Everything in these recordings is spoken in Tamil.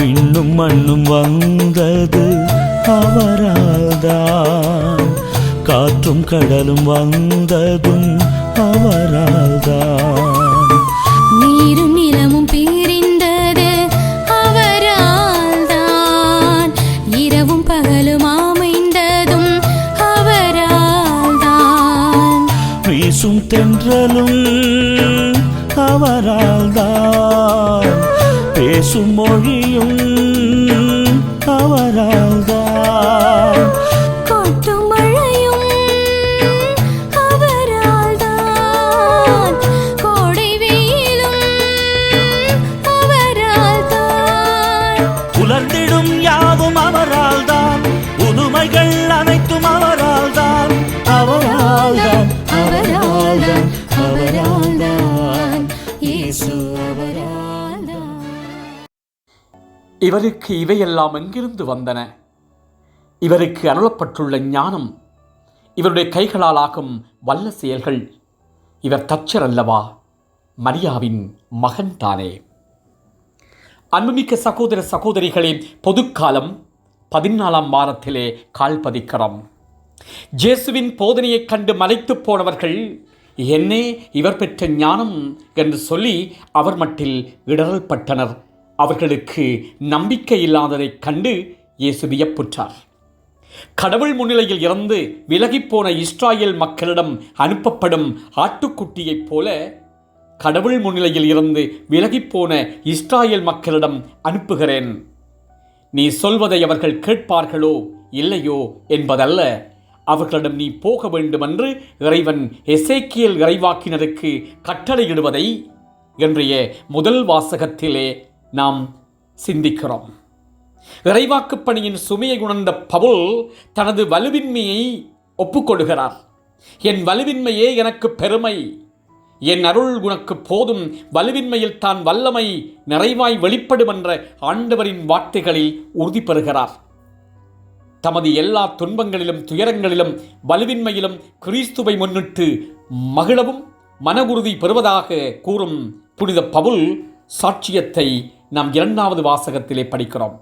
விண்ணும் மண்ணும் வந்தது அவரால்தான். காற்றும் கடலும் வந்ததும் அவரால்தான். நீரும் நிலமும் பிரிந்தது அவரால் தான் இரவும் பகலும் அமைந்ததும் அவரால் தான் வீசும் தென்றலும் அவரால்தான். பேசும் மொழியும் அவரால் இவருக்கு இவையெல்லாம் எங்கிருந்து வந்தன? இவருக்கு அருளப்பட்டுள்ள ஞானம் இவருடைய கைகளால் ஆகும் வல்ல செயல்கள் இவர் தச்சர் அல்லவா? மரியாவின் மகன் தானே அன்புமிக்க சகோதர சகோதரிகளே பொதுக்காலம் பதினாலாம் வாரத்திலே கால் பதிக்கிறோம் ஜேசுவின் போதனையைக் கண்டு மலைத்துப் போனவர்கள் என்னே இவர் பெற்ற ஞானம் என்று சொல்லி அவர் மட்டில் இடரல்பட்டனர் அவர்களுக்கு நம்பிக்கை இல்லாததைக் கண்டு இயேசு வியப்புற்றார். கடவுள் முன்னிலையில் இருந்து விலகிப்போன இஸ்ராயேல் மக்களிடம் அனுப்பப்படும் ஆட்டுக்குட்டியைப் போல கடவுள் முன்னிலையில் இருந்து விலகிப்போன இஸ்ராயேல் மக்களிடம் அனுப்புகிறேன். நீ சொல்வதை அவர்கள் கேட்பார்களோ இல்லையோ என்பதல்ல அவர்களிடம் நீ போக வேண்டுமென்று இறைவன் எசேக்கியல் இறைவாக்கினருக்கு கட்டளையிடுவதை இன்றைய முதல் வாசகத்திலே நாம் சிந்திக்கிறோம். இறைவாக்குப் பணியின் சுமையை உணர்ந்த பவுல் தனது வலுவின்மையை ஒப்புக்கொள்கிறார். என் வலுவின்மையே எனக்கு பெருமை. என் அருள் உனக்கு போதும். வலுவின்மையில் தான் வல்லமை நிறைவாய் வெளிப்படும் என்ற ஆண்டவரின் வார்த்தைகளில் உறுதி பெறுகிறார். தமது எல்லா துன்பங்களிலும் துயரங்களிலும் வலுவின்மையிலும் கிறிஸ்துவை முன்னிட்டு மகிழவும் மன உறுதி பெறுவதாக கூறும் புனித பவுல் சாட்சியத்தை நாம் இரண்டாவது வாசகத்திலே படிக்கிறோம்.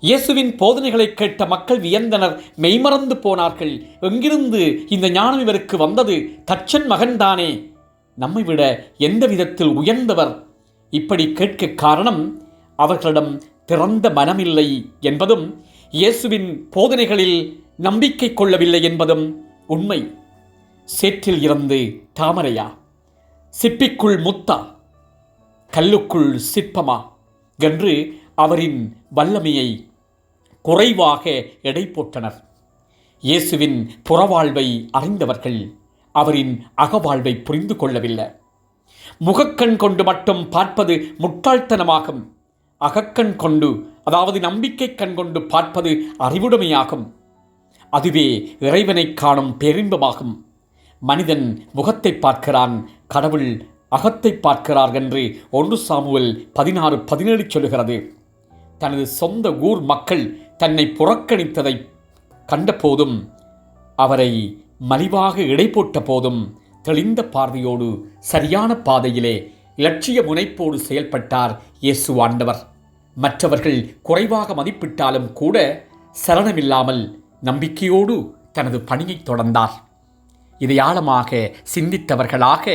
இயேசுவின் போதனைகளை கேட்ட மக்கள் வியந்தனர். மெய்மறந்து போனார்கள். எங்கிருந்து இந்த ஞானம் இவருக்கு வந்தது? தச்சன் மகன்தானே. நம்மை விட எந்த விதத்தில் உயர்ந்தவர்? இப்படி கேட்க காரணம் அவர்களிடம் திறந்த மனமில்லை என்பதும் இயேசுவின் போதனைகளில் நம்பிக்கை கொள்ளவில்லை என்பதும் உண்மை. சேற்றில் இருந்து தாமரையா? சிப்பிக்குள் முத்தா? கல்லுக்குள் சிற்பமா? என்று அவரின் வல்லமையை குறைவாக எடை போட்டனர். இயேசுவின் புறவாழ்வை அறிந்தவர்கள் அவரின் அகவாழ்வை புரிந்து கொள்ளவில்லை. முகக்கண் கொண்டு மட்டும் பார்ப்பது முட்டாள்தனமாகும். அகக்கண் கொண்டு அதாவது நம்பிக்கை கண் கொண்டு பார்ப்பது அறிவுடைமையாகும். அதுவே இறைவனை காணும் பேரின்பமாகும். மனிதன் முகத்தை பார்க்கிறான் கடவுள் அகத்தை பார்க்கிறார் என்று ஒன்று சாமுவல் பதினாறு பதினேழு சொல்லுகிறது. தனது சொந்த ஊர் மக்கள் தன்னை புறக்கணித்ததை கண்டபோதும் அவரை மலிவாக இடை போட்ட போதும் தெளிந்த பார்வையோடு சரியான பாதையிலே இலட்சிய முனைப்போடு செயல்பட்டார் இயேசு ஆண்டவர். மற்றவர்கள் குறைவாக மதிப்பிட்டாலும் கூட சலனமில்லாமல் நம்பிக்கையோடு தனது பணியை தொடர்ந்தார். இதை ஆழமாக சிந்தித்தவர்களாக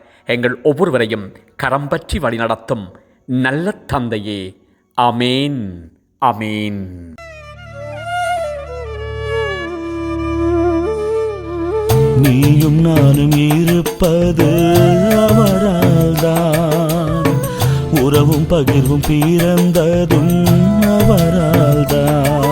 எங்கள் ஒவ்வொருவரையும் கரம் பற்றி வழிநடத்தும் நல்ல தந்தையே. ஆமேன். அமீன் நீயும் நானும் இருப்பது அவரால்தான். உறவும் பகிர்வும் பிறந்ததும் அவரால்தான்.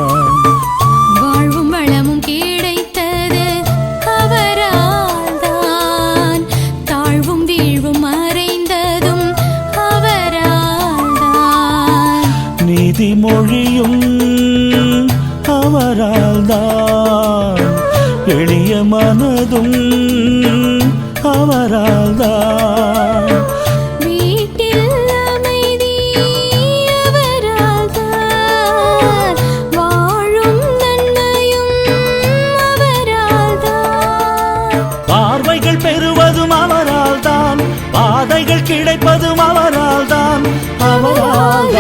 அவரால்தான் எளிய மனதும் நன்மையும் அவரால்தான். பார்வைகள் பெறுவதும் அவரால்தான் பாதைகள் கிடைப்பதும் அவரால்தான். அவரால்